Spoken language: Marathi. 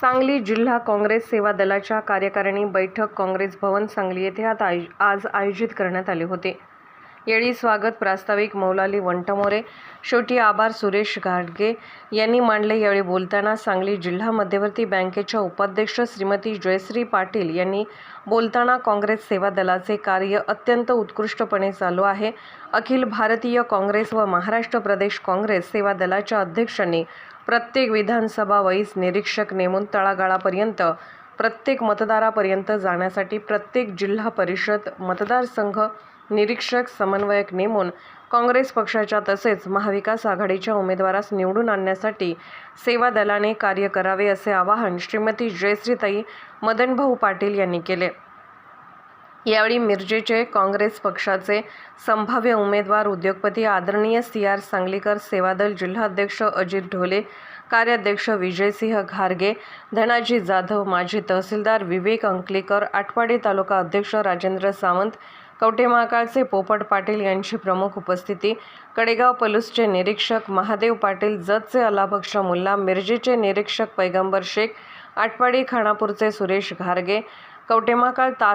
सांगली जिल्हा काँग्रेस सेवा दलाच्या कार्यकारिणी बैठक काँग्रेस भवन सांगली येथे आता आय- आज आयोजित करण्यात आले होते. यावेळी स्वागत प्रास्ताविक मौलाली वंटमोरे शेवटी आभार सुरेश घाटगे यांनी मांडले यावेळी बोलताना सांगली जिल्हा मध्यवर्ती बँकेच्या उपाध्यक्ष श्रीमती जयश्री पाटील यांनी बोलताना काँग्रेस सेवा दलाचे कार्य अत्यंत उत्कृष्टपणे चालू आहे. अखिल भारतीय काँग्रेस व महाराष्ट्र प्रदेश काँग्रेस सेवा दलाच्या अध्यक्षांनी प्रत्येक विधानसभा वैस निरीक्षक नेमून तळागाळापर्यंत प्रत्येक मतदारापर्यंत जाण्यासाठी प्रत्येक जिल्हा परिषद मतदारसंघ निरीक्षक समन्वयक नेमून काँग्रेस पक्षाच्या तसेच महाविकास आघाडीच्या उमेदवारास निवडून आणण्यासाठी सेवा दलाने कार्य करावे असे आवाहन श्रीमती जयश्रीताई मदनभाऊ पाटील यांनी केले. यावेळी मिरजेचे काँग्रेस पक्षाचे संभाव्य उमेदवार उद्योगपती आदरणीय सी आर सांगलीकर सेवादल जिल्हाध्यक्ष अजित ढोले कार्याध्यक्ष विजयसिंह घारगे धनाजी जाधव माजी तहसीलदार विवेक अंकलीकर आटपाडी तालुका अध्यक्ष राजेंद्र सावंत कवठे महाकाळचे पोपट पाटील यांची प्रमुख उपस्थिती कडेगाव पलूसचे निरीक्षक महादेव पाटील जतचे अलाबक्ष मुल्ला मिरजेचे निरीक्षक पैगंबर शेख आटपाडी खानापूरचे सुरेश घारगे कवटेमाकाळ ता